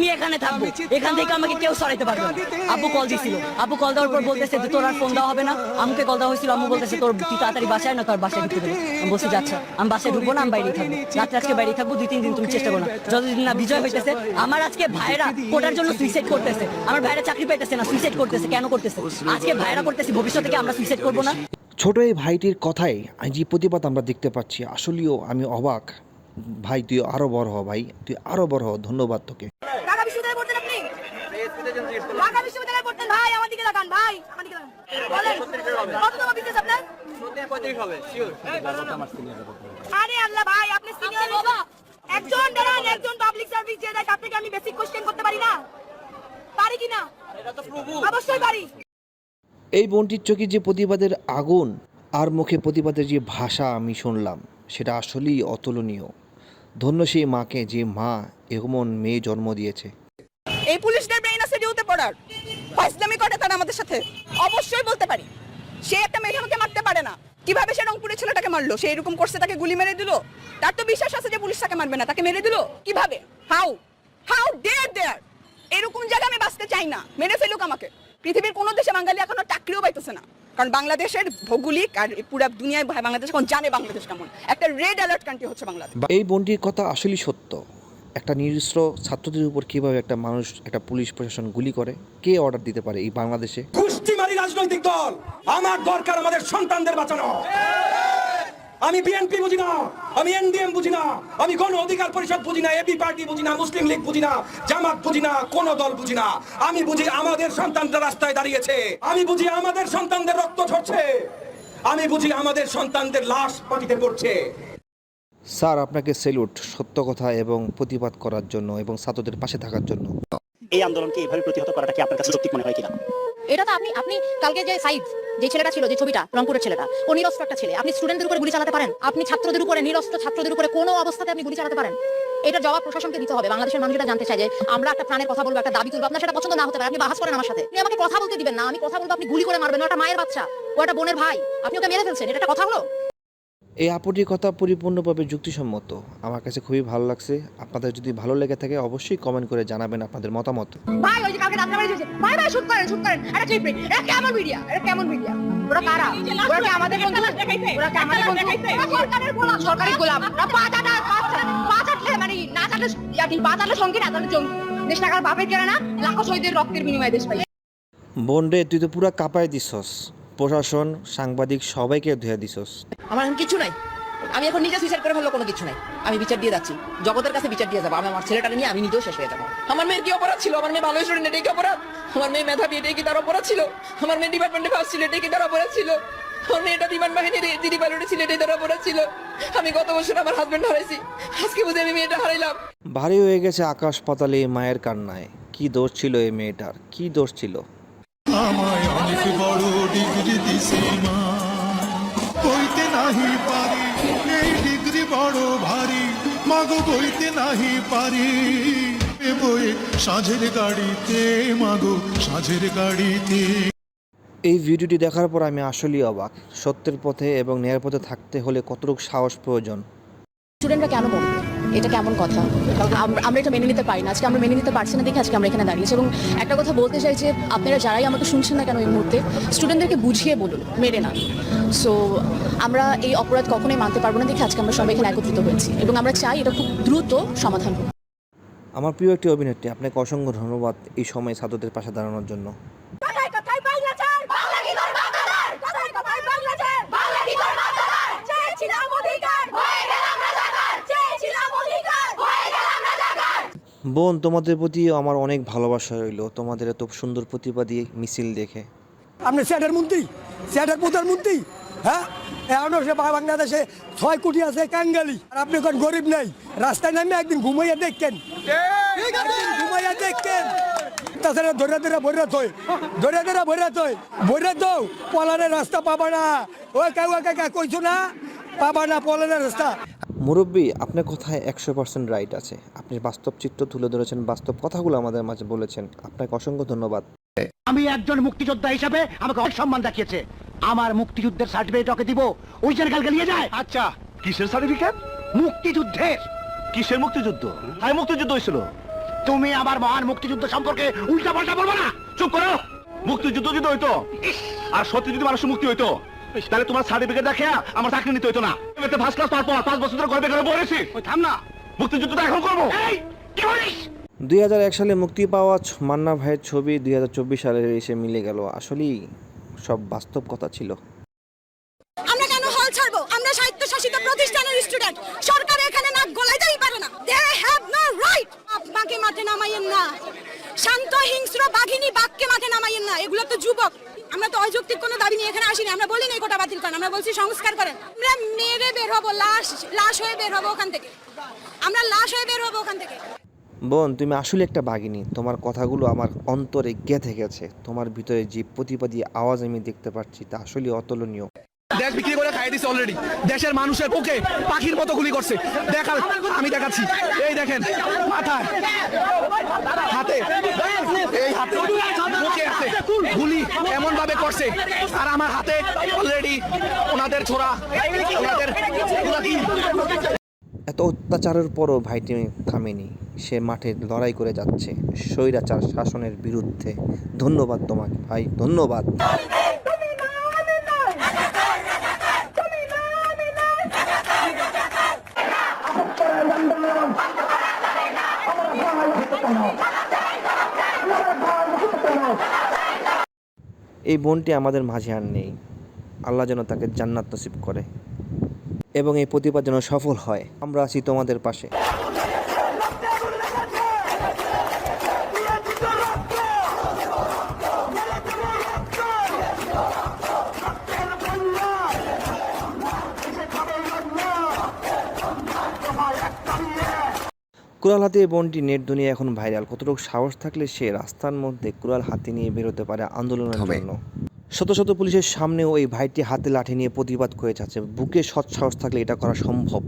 আমি এখানে থাকব। এখান থেকে আমাকে কেউ সরাইতে পারবে না। আব্বু কল দিছিল। আব্বু কল দেওয়ার পর বলতেছে যে তোর আর ফোন দেওয়া হবে না। আমাকে কল দেওয়া হয়েছিল। আম্মু বলতেছে তোর তুই তাড়াতাড়ি বাসায় না তোর বাসায় ঢুকতে দেবে আমি বলছি যাচ্ছে আমি বাসায় ঢুকবো না আমি বাইরে থাকব। রাত্রে আজকে বাইরে থাকব দুই তিন দিন তুমি চেষ্টা করো না। যতদিন না বিজয় হইতেছে আমার আজকে ভাইরা কোটার জন্য সুইসাইড করতেছে। আমার ভাইরা চাকরি পাইতেছে না সুইসাইড করতেছে কেন করতেছে? আজকে ভাইরা করতেছে ভবিষ্যতে কি আমরা সুইসাইড করব না? ছোট এই ভাইটির কথায় যে প্রতিবাদ আমরা দেখতে পাচ্ছি আসলেও আমি অবাক। ভাই তুই আরও বড় হ ভাই। তুই আরও বড় হ ধন্যবাদ তোকে। তাকান ভাই। আমার দিকে বলেন কত টাকা বিজনেস আপনার আরে আল্লাহ ভাই আপনি সিনিয়র বাবা একজন দাঁড়ান একজন পাবলিক সার্ভিস যে তার থেকে আমি বেসিক কোশ্চেন করতে পারি না। পারি কি না? অবশ্যই পারি। এই বোনটির চোখে যে প্রতিবাদের আগুন আর মুখে প্রতিবাদের যে ভাষা আমি শুনলাম সেটা আসলেই অতুলনীয়। ধন্য সেই মাকে যে মা এমন মেয়ে জন্ম দিয়েছে। এই পুলিশদের পড়ার ফাইসলামি করে তারা আমাদের সাথে, অবশ্যই বলতে পারি। সে একটা মেধাকে মারতে পারে না। কীভাবে সে রংপুরের ছেলেটাকে মারলো? সে এরকম করছে, তাকে গুলি মেরে দিল? তার তো বিশ্বাস আছে যে পুলিশ তাকে মারবে না, তাকে মেরে দিল? কীভাবে? হাউ হাউ ডেয়ার দেয়ার এরকম জায়গায় আমি বাঁচতে চাই না। মেরে ফেলুক আমাকে। পৃথিবীর কোনো দেশে বাঙালি এখনও চাকরিও পাইতেছে না। কারণ বাংলাদেশের ভৌগোলিক আর পুরো দুনিয়ায় বাংলাদেশ এখন জানে বাংলাদেশ কেমন। একটা রেড অ্যালার্ট কান্ট্রি হচ্ছে বাংলাদেশ। এই বোনটির কথা আসলে সত্য। একটা নির্দিষ্ট ছাত্রদের উপর কীভাবে একটা মানুষ, একটা পুলিশ প্রশাসন গুলি করে, কে অর্ডার দিতে পারে এই বাংলাদেশে? কুষ্টিমারি রাজনৈতিক দল, আমার দরকার আমাদের সন্তানদের বাঁচানো। আমি বিএনপি বুঝি না, আমি এনডিএম বুঝি না, আমি কোন অধিকার পরিষদ বুঝি না এবি পার্টি বুঝি না মুসলিম লীগ বুঝি না, জামাত বুঝি না, কোন দল বুঝি না। আমি বুঝি আমাদের সন্তানরা রাস্তায় দাঁড়িয়েছে। আমি বুঝি আমাদের সন্তানদের রক্ত ঝরছে। আমি বুঝি আমাদের সন্তানদের লাশ মাটিতে পড়ছে। স্যার আপনাকে সেলুট সত্য কথা এবং প্রতিবাদ করার জন্য এবং ছাত্রদের পাশে থাকার জন্য। এই আন্দোলনকে এভাবে প্রতিহত করাটা কি আপনার কাছে যৌক্তিক মনে হয় কিনা? এটা তো আপনি আপনি কালকে যে সাইদ যে ছেলেটা ছিল যে ছবিটা রংপুরের ছেলেটা ও নিরস্ত্র একটা ছেলে আপনি স্টুডেন্টদের উপরে গুলি চালাতে পারেন? আপনি ছাত্রদের উপরে নিরস্ত্র ছাত্রদের উপরে কোনো অবস্থাতে আপনি গুলি চালাতে পারেন? এটা জবাব প্রশাসনকে দিতে হবে। বাংলাদেশের মানুষ এটা জানতে চায় যে আমরা একটা প্রাণের কথা বলব একটা দাবি তুলবো আপনার সেটা পছন্দ না হতে পারে আপনি বাহাস করেন আমার সাথে। আপনি আমাকে কথা বলতে দিবেন না আমি কথা বলব আপনি গুলি করে মারবেন ওটা মায়ের বাচ্চা ও একটা বোনের ভাই আপনি ওকে মেরে ফেলছেন এটা একটা কথা হলো? এই আপুটির কথা পরিপূর্ণভাবে যুক্তিসম্মত। আমার কাছে খুবই ভালো লাগছে। আপনাদের যদি ভালো লেগে থাকে অবশ্যই কমেন্ট করে জানাবেন আপনাদের মতামত। ভাই ওই যে কালকে রাত্রে বাড়ি যাচ্ছে ভাই ভাই শুট করেন শুট করেন। এটা ক্লিপ এটা কেমন মিডিয়া এটা কেমন মিডিয়া ওরা কারা? ওরা কি আমাদের বন্ধু? ওরা কি আমাদের বন্ধু? সরকারের গোলাম। সরকারি গোলাম। ওরা পাঁচ আটা পাঁচ আটলে মানে না চাটলে ইয়াটি পাঁচ আটলে সঙ্গী না তাহলে জঙ্গি। দেশ টাকার বাপের কেনা না লাখো শহীদের রক্তের বিনিময়ে দেশ পাই বোন রে তুই তো পুরা কাঁপায় দিছস। প্রশাসন সাংবাদিক সবাইকে ধুয়ে দিছস আমার এখন কিছু নাই। আমি এখন নিজে সুইসাইড করে ফেলল কোনো কিছু নাই। আমি বিচার দিয়ে যাচ্ছি। জগতের কাছে বিচার দিয়ে যাব। আমি আমার ছেলেটাকে নিয়ে আমি নিজেও শেষ হয়ে যাব। আমার মেয়ের কি অপরাধ ছিল? আমার মেয়ে ভালো স্টুডেন্ট এটাই কি অপরাধ? আমার মেয়ে মেধাবী এটাই কি তার অপরাধ ছিল? আমার মেয়ে ডিপার্টমেন্টে ফার্স্ট ছিল এটাই কি তার অপরাধ ছিল? আমার মেয়েটা বিমান বাহিনীর দিদি পাইলটে ছিল এটাই তার অপরাধ ছিল। আমি গত বছর আমার হাজবেন্ড হারাইছি। আজকে বুঝে আমি মেয়েটা হারাইলাম। ভারী হয়ে গেছে আকাশ পাতালে মায়ের কান্নায়। কি দোষ ছিল এই মেয়েটার? কি দোষ ছিল? আমায় অনেক বড় ডিগ্রি দিছে মা। বইতে নাহি পারি এই ডিগ্রি বড় ভারী। মাগো বইতে নাহি পারি। বই সাঁঝের গাড়িতে মাগো সাঁঝের গাড়িতে। এই ভিডিওটি দেখার পর আমি আসলেই অবাক। সত্যের পথে এবং ন্যায়ের পথে থাকতে হলে কতটুকু সাহস প্রয়োজন? স্টুডেন্টরা কেন বলবে? এটা কেমন কথা? আমরা এটা মেনে নিতে পারি না। আজকে আমরা মেনে নিতে পারছি না দেখে আজকে আমরা এখানে দাঁড়িয়েছি। এবং একটা কথা বলতে চাই যে, আপনারা যারাই আমাকে শুনছেন না কেন এই মুহূর্তে স্টুডেন্টদেরকে বুঝিয়ে বলুন মেরে না। সো আমরা এই অপরাধ কখনোই মানতে পারব না দেখে আজকে আমরা সবাই এখানে একত্রিত হয়েছি। এবং আমরা চাই এটা খুব দ্রুত সমাধান আমার প্রিয় একটি অভিনেত্রী, আপনাকে অসংখ্য ধন্যবাদ এই সময় ছাত্রদের পাশে দাঁড়ানোর জন্য কথায় কথায় বাংলা চার বাংলা কি তোর বাংলাদেশ কথায় কথায় বাংলা চার বাংলা কি তোর বাংলাদেশ চেয়েছিলাম অধিকার হয়ে গেলাম রাজাকার চেয়েছিলাম অধিকার হয়ে গেলাম রাজাকার বোন, তোমাদের প্রতি আমার অনেক ভালোবাসা রইল। তোমাদের এত সুন্দর প্রতিভা দিয়ে মিছিল দেখে। আপনি স্যাটের মন্ত্রী? স্যাটের প্রধানমন্ত্রী হ্যাঁ? এখন সে বাংলাদেশে ছয় কোটি আছে কাঙ্গালি আর আপনি কোন গরিব নাই। রাস্তায় নামে একদিন ঘুমাইয়া একদিন ঘুমাইয়া দেখছেন তাছাড়া ধরে ধরে ভরে থই। ধরে ধরে ভরে থই। ভরে তো পলানের রাস্তা পাবা না। ওই কাউ কাকা কইছো না? পাবা না পলানের রাস্তা। মুরব্বী আপনার কথায় একশো পার্সেন্ট রাইট আছে। আপনি বাস্তব চিত্র তুলে ধরেছেন বাস্তব কথাগুলো আমাদের মাঝে বলেছেন। আপনাকে অসংখ্য ধন্যবাদ। আমি একজন মুক্তিযোদ্ধা হিসাবে আমাকে অনেক সম্মান দেখিয়েছে। আমার মুক্তিযুদ্ধের সার্টিফিকেট ওকে দিব। ওই কালকে নিয়ে যায়। আচ্ছা কিসের সার্টিফিকেট মুক্তিযুদ্ধের। কিসের মুক্তিযুদ্ধ? আরে মুক্তিযুদ্ধ হয়েছিল। তুমি আমার মহান মুক্তিযুদ্ধ সম্পর্কে উল্টা পাল্টা বলব না। চুপ করো। মুক্তিযুদ্ধ যদি হইতো আর সত্যি যদি মানুষের মুক্তি হইতো তাহলে তোমার সার্টিফিকেট দেখে আমার চাকরি নিতে হইতো না। এতে ফার্স্ট ক্লাস পাওয়ার পর পাঁচ বছর ধরে গর্বে গর্বে বলেছি ওই থাম না মুক্তিযুদ্ধটা এখন করব। দুই হাজার এক সালে মুক্তি পাওয়া মান্না ভাইয়ের ছবি দুই হাজার চব্বিশ সালে এসে মিলে গেল। আসলেই সব বাস্তব কথা ছিল আমরা কেন হল ছাড়বো আমরা সাহিত্য শাসিত প্রতিষ্ঠানের স্টুডেন্ট সরকার এখানে নাক গলাইতেই পারে না দে হ্যাভ নো রাইট আপনাকে মাঠে নামাইয়েন না শান্ত হিংস্র বাঘিনী বাঘকে মাঠে নামাইয়েন না এগুলো তো যুবক আমরা তো অযৌক্তিক কোনো দাবি নিয়ে এখানে আসিনি আমরা বলিনি এই কোটা বাতিল করেন, আমরা বলছি সংস্কার করেন। আমরা মেরে বের হব, লাশ লাশ হয়ে বের হব ওখান থেকে। আমরা লাশ হয়ে বের হব ওখান থেকে। বোন, তুমি আসলে একটা বাগিনী তোমার কথাগুলো আমার অন্তরে গেঁথে গেছে। তোমার ভিতরে যে প্রতিবাদী আওয়াজ আমি দেখতে পাচ্ছি, তা আসলে অতুলনীয়। দেশ বিক্রি করে খাই দিছে অলরেডি দেশের মানুষের বুকে পাখির মতো গুলি করছে। দেখাল, আমি দেখাচ্ছি। এই দেখেন, মাথায়, হাতে, এই হাতে আছে, গুলি এমন ভাবে করছে। আর আমার হাতে অলরেডি ওনাদের ছোড়া, ওনাদের এত অত্যাচারের পরও ভাইটি থামেনি। সে মাঠে লড়াই করে যাচ্ছে। স্বৈরাচার শাসনের বিরুদ্ধে। ধন্যবাদ তোমাকে ভাই, ধন্যবাদ। এই বোনটি আমাদের মাঝে আর নেই। আল্লাহ যেন তাকে জান্নাত নসিব করে এবং এই প্রতিবাদ যেন সফল হয়। আমরা আছি তোমাদের পাশে। কুড়াল হাতে এই বোনটি নেট দুনিয়া এখন ভাইরাল। কতটুকু সাহস থাকলে সে রাস্তার মধ্যে কুড়াল হাতে নিয়ে বেরোতে পারে আন্দোলনের জন্য? শত শত পুলিশের সামনেও এই ভাইটি হাতে লাঠি নিয়ে প্রতিবাদ করে যাচ্ছে। বুকে সৎ সাহস থাকলে এটা করা সম্ভব।